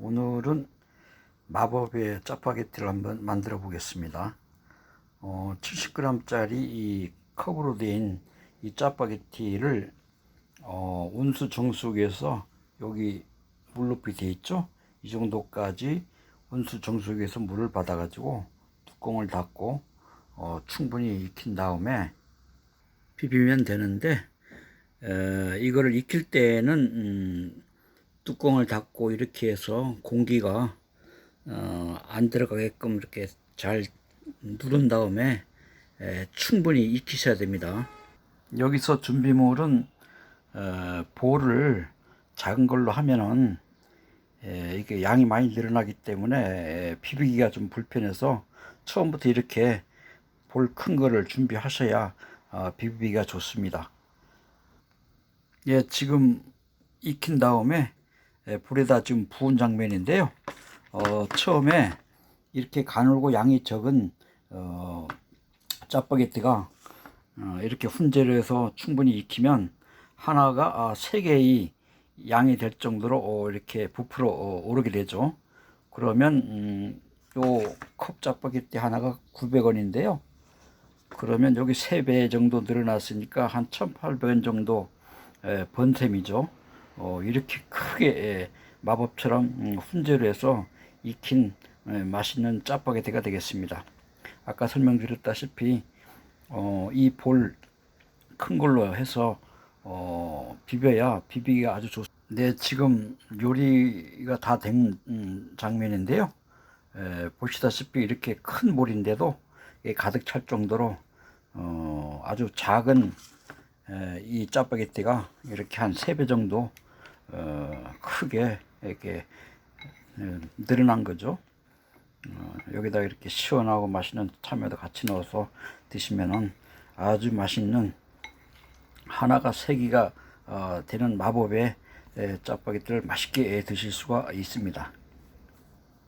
오늘은 마법의 짜파게티를 한번 만들어 보겠습니다. 어, 70g짜리 이 컵으로 된 이 짜파게티를 어, 온수 정수기에서 여기 물높이 돼 있죠? 이 정도까지 온수 정수기에서 물을 받아 가지고 뚜껑을 닫고 어, 충분히 익힌 다음에 비비면 되는데 에, 이거를 익힐 때는 음, 뚜껑을 닫고 이렇게 해서 공기가 어, 안 들어가게끔 이렇게 잘 누른 다음에 에, 충분히 익히셔야 됩니다. 여기서 준비물은 어, 볼을 작은 걸로 하면은 에, 이게 양이 많이 늘어나기 때문에 에, 비비기가 좀 불편해서 처음부터 이렇게 볼 큰 거를 준비하셔야 어, 비비기가 좋습니다. 예, 지금 익힌 다음에 예, 불에다 지금 부은 장면인데요. 어, 처음에 이렇게 가늘고 양이 적은 어, 짜파게티가 어, 이렇게 훈제를 해서 충분히 익히면 하나가 아, 세 개의 양이 될 정도로 어, 이렇게 부풀어 어, 오르게 되죠. 그러면 음, 요컵 짜파게티 하나가 900원인데요. 그러면 여기 3배 정도 늘어났으니까 한 1,800원 정도 에, 번 셈이죠. 어, 이렇게 크게 에, 마법처럼 음, 훈제를 해서 익힌 에, 맛있는 짜파게티가 되겠습니다. 아까 설명드렸다시피 어, 이 볼 큰 걸로 해서 어, 비벼야 비비기가 아주 좋습니다. 네, 지금 요리가 다된 음, 장면인데요. 에, 보시다시피 이렇게 큰 볼인데도 이게 가득 찰 정도로 어, 아주 작은 에, 이 짜파게티가 이렇게 한세배 정도 어, 크게 이렇게 에, 늘어난 거죠. 어, 여기다 이렇게 시원하고 맛있는 참외도 같이 넣어서 드시면은 아주 맛있는 하나가 세 개가 어, 되는 마법의 에, 짜파게티를 맛있게 드실 수가 있습니다.